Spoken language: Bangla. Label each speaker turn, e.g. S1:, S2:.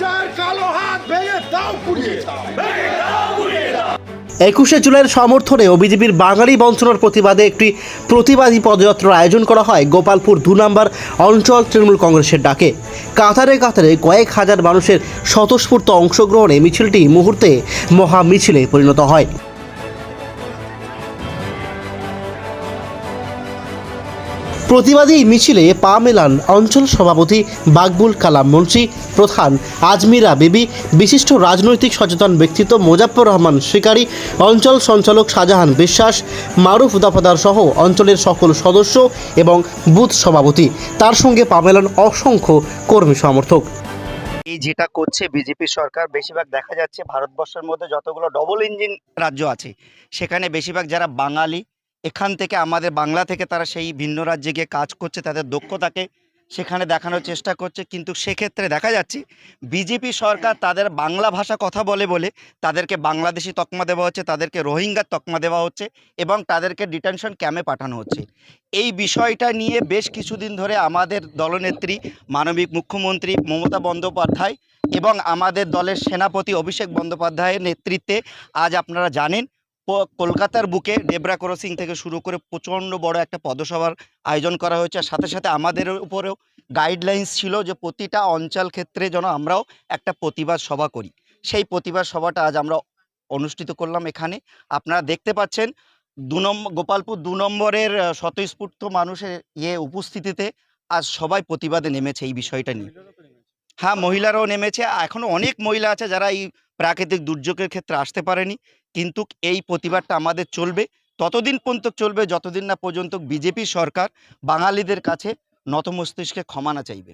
S1: চার কালো হাত ভেঙে দাও পুড়িয়ে দাও।
S2: একুশে জুলাইয়ের সমর্থনে ও বিজেপির বাঙালি বঞ্চনার প্রতিবাদে একটি প্রতিবাদী পদযাত্রার আয়োজন করা হয় গোপালপুর দু নম্বর অঞ্চল তৃণমূল কংগ্রেসের ডাকে। কাতারে কাতারে কয়েক হাজার মানুষের স্বতঃস্ফূর্ত অংশগ্রহণে মিছিলটি মুহূর্তে মহা মিছিলে পরিণত হয়। প্রতিবাদী মিছিলে পা মেলান অঞ্চল সভাপতি বাকবুল কালাম মুন্সি প্রধান আজমিরা বিবি, বিশিষ্ট রাজনৈতিক সচেতন ব্যক্তিত্ব মোজাফর রহমান শিকারী, অঞ্চল সঞ্চালক শাহজাহান বিশ্বাস, মারুফ দফাদার সহ অঞ্চলের সকল সদস্য এবং বুথ সভাপতি। তার সঙ্গে পা মেলান অসংখ্য কর্মী সমর্থক।
S3: এই যেটা করছে বিজেপি সরকার, বেশিরভাগ দেখা যাচ্ছে ভারতবর্ষের মধ্যে যতগুলো ডবল ইঞ্জিন রাজ্য আছে, সেখানে বেশিরভাগ যারা বাঙালি এখান থেকে আমাদের বাংলা থেকে তারা সেই ভিন্ন রাজ্যে গিয়ে কাজ করছে, তাদের দক্ষতাকে সেখানে দেখানোর চেষ্টা করছে। কিন্তু সেক্ষেত্রে দেখা যাচ্ছে, বিজেপি সরকার তাদের বাংলা ভাষা কথা বলে বলে তাদেরকে বাংলাদেশি তকমা দেওয়া হচ্ছে, তাদেরকে রোহিঙ্গার তকমা দেওয়া হচ্ছে এবং তাদেরকে ডিটেনশন ক্যাম্পে পাঠানো হচ্ছে। এই বিষয়টা নিয়ে বেশ কিছুদিন ধরে আমাদের দলনেত্রী, মানবিক মুখ্যমন্ত্রী মমতা বন্দ্যোপাধ্যায় এবং আমাদের দলের সেনাপতি অভিষেক বন্দ্যোপাধ্যায়ের নেতৃত্বে, আজ আপনারা জানেন কলকাতার বুকে ডেবরা ক্রসিং থেকে শুরু করে প্রচণ্ড বড় একটা পদসভার আয়োজন করা হয়েছে। আর সাথে সাথে আমাদের উপরেও গাইডলাইন্স ছিল যে প্রতিটা অঞ্চল ক্ষেত্রে যেন আমরাও একটা প্রতিবাদ সভা করি। সেই প্রতিবাদ সভাটা আজ আমরা অনুষ্ঠিত করলাম এখানে। আপনারা দেখতে পাচ্ছেন দু নম্বর গোপালপুর দু নম্বরের স্বতঃস্ফূর্ত মানুষের ইয়ে উপস্থিতিতে আজ সবাই প্রতিবাদে নেমেছে এই বিষয়টা নিয়ে। হ্যাঁ মহিলারাও নেমেছে। এখনও অনেক মহিলা আছে যারা এই প্রাকৃতিক দুর্যোগের ক্ষেত্রে আসতে পারেনি। কিন্তু এই প্রতিবাদটা আমাদের চলবে। ততদিন পর্যন্ত চলবে, যতদিন না পর্যন্ত বিজেপি সরকার বাঙালিদের কাছে নতমস্তিষ্কে ক্ষমা না চাইবে।